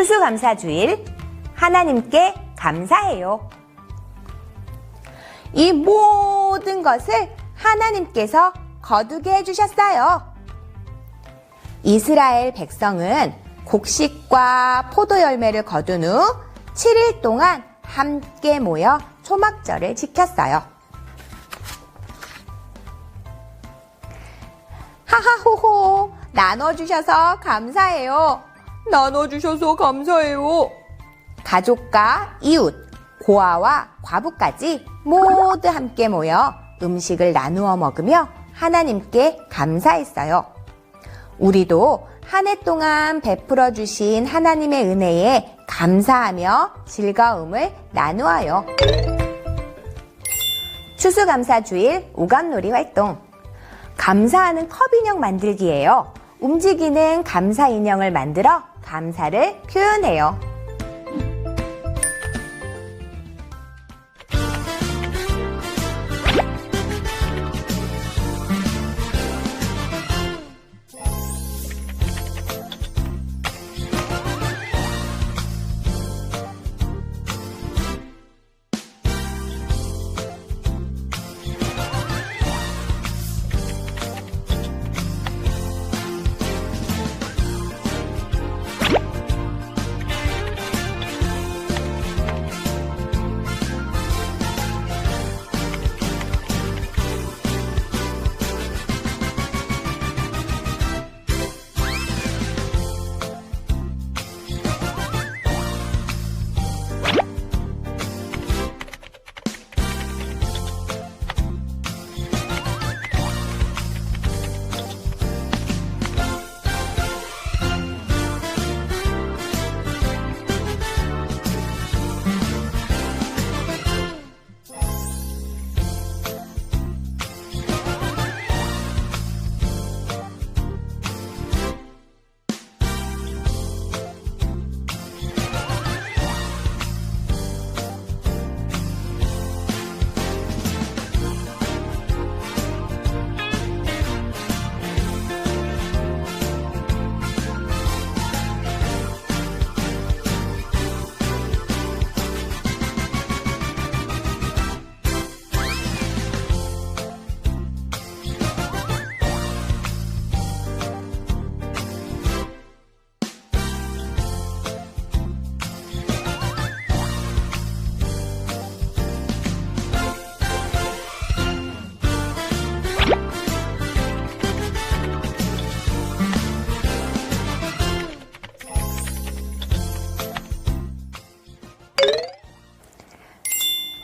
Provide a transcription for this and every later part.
추수감사주일 하나님께 감사해요. 이 모든 것을 하나님께서 거두게 해주셨어요. 이스라엘 백성은 곡식과 포도 열매를 거둔 후 7일 동안 함께 모여 초막절을 지켰어요. 하하호호, 나눠주셔서 감사해요. 나눠주셔서 감사해요. 가족과 이웃, 고아와 과부까지 모두 함께 모여 음식을 나누어 먹으며 하나님께 감사했어요. 우리도 한 해 동안 베풀어 주신 하나님의 은혜에 감사하며 즐거움을 나누어요. 추수감사 주일 오감놀이 활동. 감사하는 컵 인형 만들기예요. 움직이는 감사 인형을 만들어 감사를 표현해요.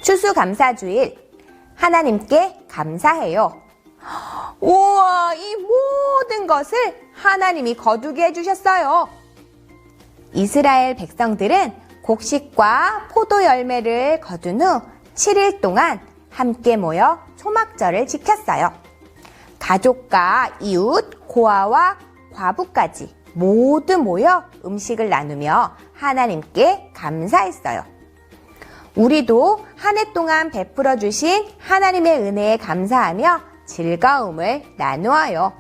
추수감사주일 하나님께 감사해요. 우와, 이 모든 것을 하나님이 거두게 해주셨어요. 이스라엘 백성들은 곡식과 포도 열매를 거둔 후 7일 동안 함께 모여 초막절을 지켰어요. 가족과 이웃, 고아와 과부까지 모두 모여 음식을 나누며 하나님께 감사했어요. 우리도 한 해 동안 베풀어 주신 하나님의 은혜에 감사하며 즐거움을 나누어요.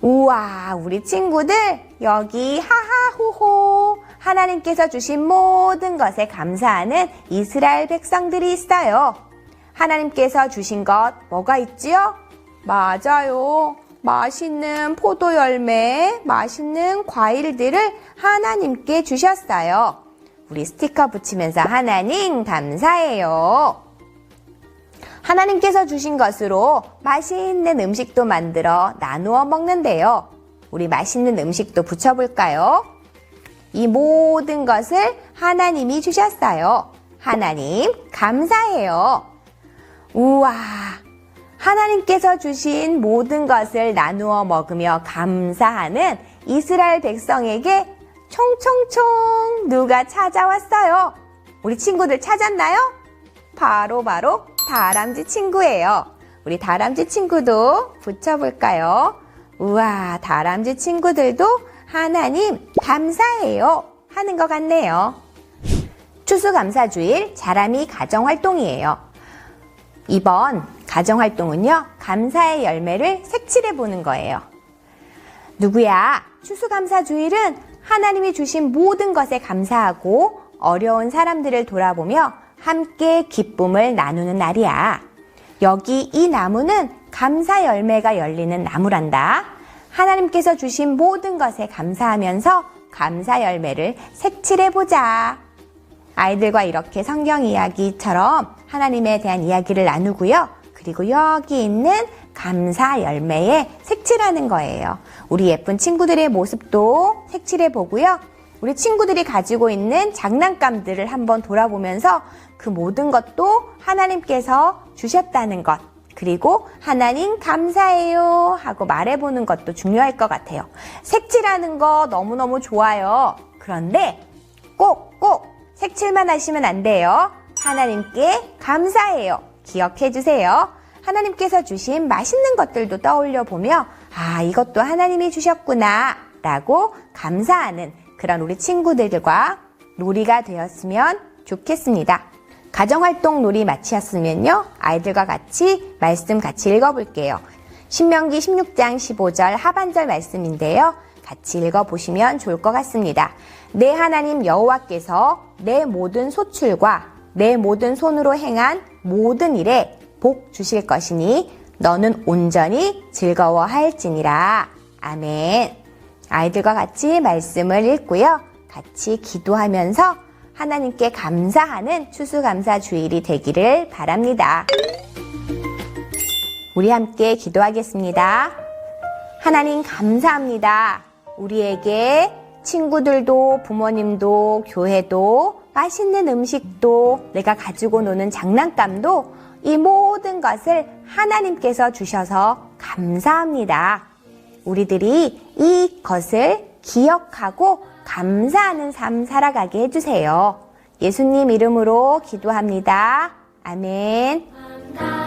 우와, 우리 친구들, 여기 하하호호. 하나님께서 주신 모든 것에 감사하는 이스라엘 백성들이 있어요. 하나님께서 주신 것 뭐가 있지요? 맞아요. 맛있는 포도 열매, 맛있는 과일들을 하나님께 주셨어요. 우리 스티커 붙이면서 하나님 감사해요. 하나님께서 주신 것으로 맛있는 음식도 만들어 나누어 먹는데요. 우리 맛있는 음식도 붙여볼까요? 이 모든 것을 하나님이 주셨어요. 하나님, 감사해요. 우와, 하나님께서 주신 모든 것을 나누어 먹으며 감사하는 이스라엘 백성에게 총총총 누가 찾아왔어요? 우리 친구들 찾았나요? 바로 바로 다람쥐 친구예요. 우리 다람쥐 친구도 붙여볼까요? 우와, 다람쥐 친구들도 하나님 감사해요 하는 것 같네요. 추수감사주일 자람이 가정활동이에요. 이번 가정활동은요, 감사의 열매를 색칠해 보는 거예요. 누구야? 추수감사주일은 하나님이 주신 모든 것에 감사하고 어려운 사람들을 돌아보며 함께 기쁨을 나누는 날이야. 여기 이 나무는 감사 열매가 열리는 나무란다. 하나님께서 주신 모든 것에 감사하면서 감사 열매를 색칠해 보자. 아이들과 이렇게 성경 이야기처럼 하나님에 대한 이야기를 나누고요. 그리고 여기 있는 감사 열매에 색칠하는 거예요. 우리 예쁜 친구들의 모습도 색칠해 보고요. 우리 친구들이 가지고 있는 장난감들을 한번 돌아보면서 그 모든 것도 하나님께서 주셨다는 것, 그리고 하나님 감사해요 하고 말해보는 것도 중요할 것 같아요. 색칠하는 거 너무너무 좋아요. 그런데 꼭, 꼭 색칠만 하시면 안 돼요. 하나님께 감사해요. 기억해 주세요. 하나님께서 주신 맛있는 것들도 떠올려 보며, 아, 이것도 하나님이 주셨구나. 라고 감사하는 그런 우리 친구들과 놀이가 되었으면 좋겠습니다. 가정활동 놀이 마치셨으면요. 아이들과 같이 말씀 같이 읽어볼게요. 신명기 16장 15절 하반절 말씀인데요. 같이 읽어보시면 좋을 것 같습니다. 내 하나님 여호와께서 내 모든 소출과 내 모든 손으로 행한 모든 일에 복 주실 것이니 너는 온전히 즐거워할지니라. 아멘. 아이들과 같이 말씀을 읽고요. 같이 기도하면서 하나님께 감사하는 추수감사 주일이 되기를 바랍니다. 우리 함께 기도하겠습니다. 하나님 감사합니다. 우리에게 친구들도 부모님도 교회도 맛있는 음식도 내가 가지고 노는 장난감도 이 모든 것을 하나님께서 주셔서 감사합니다. 우리들이 이것을 기억하고 감사하는 삶 살아가게 해주세요. 예수님 이름으로 기도합니다. 아멘.